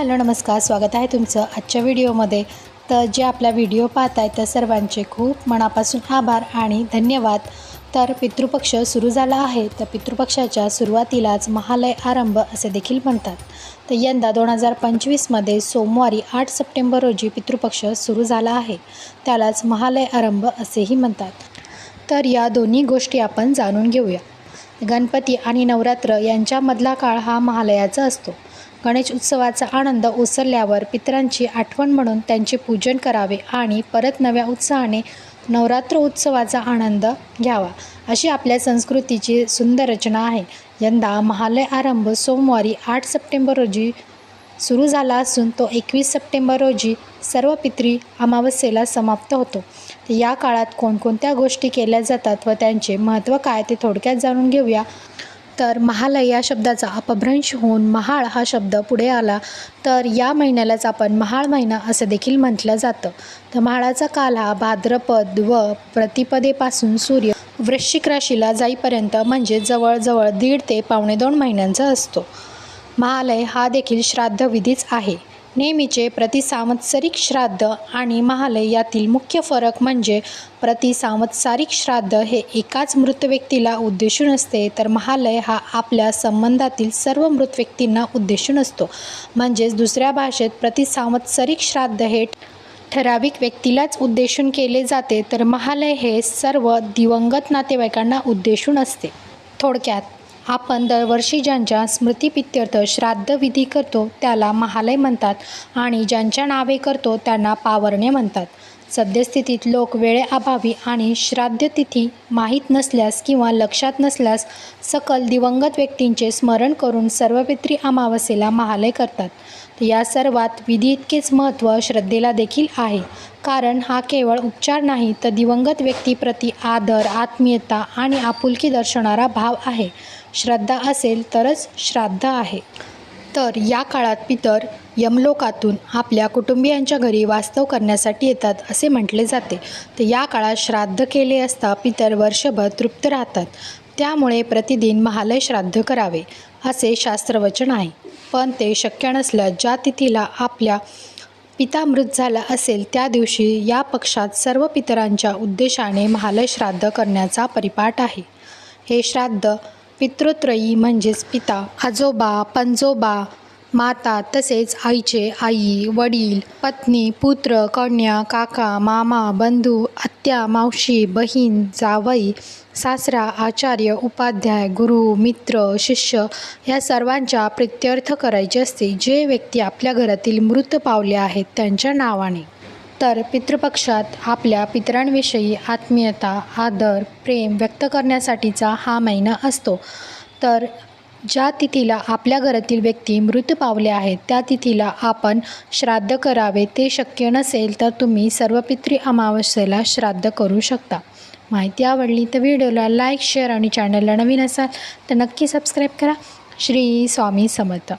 Hello नमस्कार स्वागत आहे तुमचं आजच्या व्हिडिओमध्ये. तर जे आपला व्हिडिओ पाहत आहे त्या सर्वांचे खूप मनापासून आभार आणि धन्यवाद. तर पितृपक्ष सुरू झाला आहे. तर पितृपक्षाच्या सुरुवातीलाच महालय आरंभ असे देखील म्हणतात. तर यंदा दोन हजार पंचवीसमध्ये सोमवारी आठ सप्टेंबर रोजी पितृपक्ष सुरू झाला आहे. त्यालाच महालय आरंभ असेही म्हणतात. तर या दोन्ही गोष्टी आपण जाणून घेऊया. गणपती आणि नवरात्र यांच्यामधला काळ हा महालयाचा असतो. गणेश उत्सवाचा आनंद ओसरल्यावर पितरांची आठवण म्हणून त्यांचे पूजन करावे आणि परत नव्या उत्साहाने नवरात्र उत्सवाचा आनंद घ्यावा अशी आपल्या संस्कृतीची सुंदर रचना आहे. यंदा महालय आरंभ सोमवारी आठ सप्टेंबर रोजी सुरू झाला असून तो एकवीस सप्टेंबर रोजी सर्व पितरी अमावस्येला समाप्त होतो. या काळात कोणकोणत्या गोष्टी केल्या जातात व त्यांचे महत्त्व काय ते थोडक्यात जाणून घेऊया. तर महालय या शब्दाचा अपभ्रंश होऊन महाळ हा शब्द पुढे आला. तर या महिन्यालाच आपण महाळ महिना असं देखील म्हटलं जातं. तर महाळाचा काल हा भाद्रपद व प्रतिपदेपासून सूर्य वृश्चिक राशीला जाईपर्यंत म्हणजे जवळजवळ दीड ते पावणे दोन महिन्यांचा असतो. महालय हा देखील श्राद्ध विधीच आहे. नेहमीचे प्रतिसांवत्सरिक श्राद्ध आणि महालय यातील मुख्य फरक म्हणजे प्रतिसांवत्सारिक श्राद्ध हे एकाच मृत व्यक्तीला उद्देशून असते तर महालय हा आपल्या संबंधातील सर्व मृत व्यक्तींना उद्देशून असतो. म्हणजेच दुसऱ्या भाषेत प्रतिसांवत्सरिक श्राद्ध हे ठराविक व्यक्तीलाच उद्देशून केले जाते तर महालय हे सर्व दिवंगत नातेवाईकांना उद्देशून असते. थोडक्यात आपण दरवर्षी ज्यांच्या स्मृतिपित्यर्थ श्राद्धविधी करतो त्याला महालय म्हणतात आणि ज्यांच्या नावे करतो त्यांना पावरणे म्हणतात. सद्यस्थितीत लोक वेळेअभावी आणि श्राद्धतिथी माहीत नसल्यास किंवा लक्षात नसल्यास सकल दिवंगत व्यक्तींचे स्मरण करून सर्वपित्री अमावस्येला महालय करतात. या सर्वात विधी इतकेच महत्त्व श्रद्धेला देखील आहे. कारण हा केवळ उपचार नाही तर दिवंगत व्यक्तीप्रती आदर आत्मीयता आणि आपुलकी दर्शवणारा भाव आहे. श्रद्धा असेल तरच श्राद्ध आहे. तर या काळात पितर यमलोकातून आपल्या कुटुंबियांच्या घरी वास्तव करण्यासाठी येतात असे म्हटले जाते. तर या काळात श्राद्ध केले असता पितर वर्षभर तृप्त राहतात. त्यामुळे प्रतिदिन महालय श्राद्ध करावे असे शास्त्रवचन आहे. पण ते शक्य नसल्यास ज्या तिथीला आपल्या पिता मृत झाला असेल त्या दिवशी या पक्षात सर्व पितरांच्या उद्देशाने महालय श्राद्ध करण्याचा परिपाठ आहे. हे श्राद्ध पितृत्रयी म्हणजेच पिता. आजोबा पंजोबा माता तसेच आईचे आई वडील पत्नी पुत्र कन्या काका मामा बंधू आत्या मावशी बहीण जावई सासरा आचार्य उपाध्याय गुरु मित्र शिष्य या सर्वांच्या प्रित्यर्थ करायचे असते. जे व्यक्ती आपल्या घरातील मृत पावले आहेत त्यांच्या नावाने. तर पितृपक्षात आपल्या पितरांविषयी आत्मीयता आदर प्रेम व्यक्त करण्यासाठीचा हा महिना असतो. तर ज्या तिथीला आपल्या घरातील व्यक्ती मृत पावले आहेत त्या तिथीला आपण श्राद्ध करावे ते शक्य नसेल तर तुम्ही सर्व पितृ अमावस्येला श्राद्ध करू शकता. माहिती आवडली तर व्हिडिओला लाईक शेअर आणि चॅनलला नवीन असाल तर नक्की सबस्क्राईब करा. श्री स्वामी समर्थ.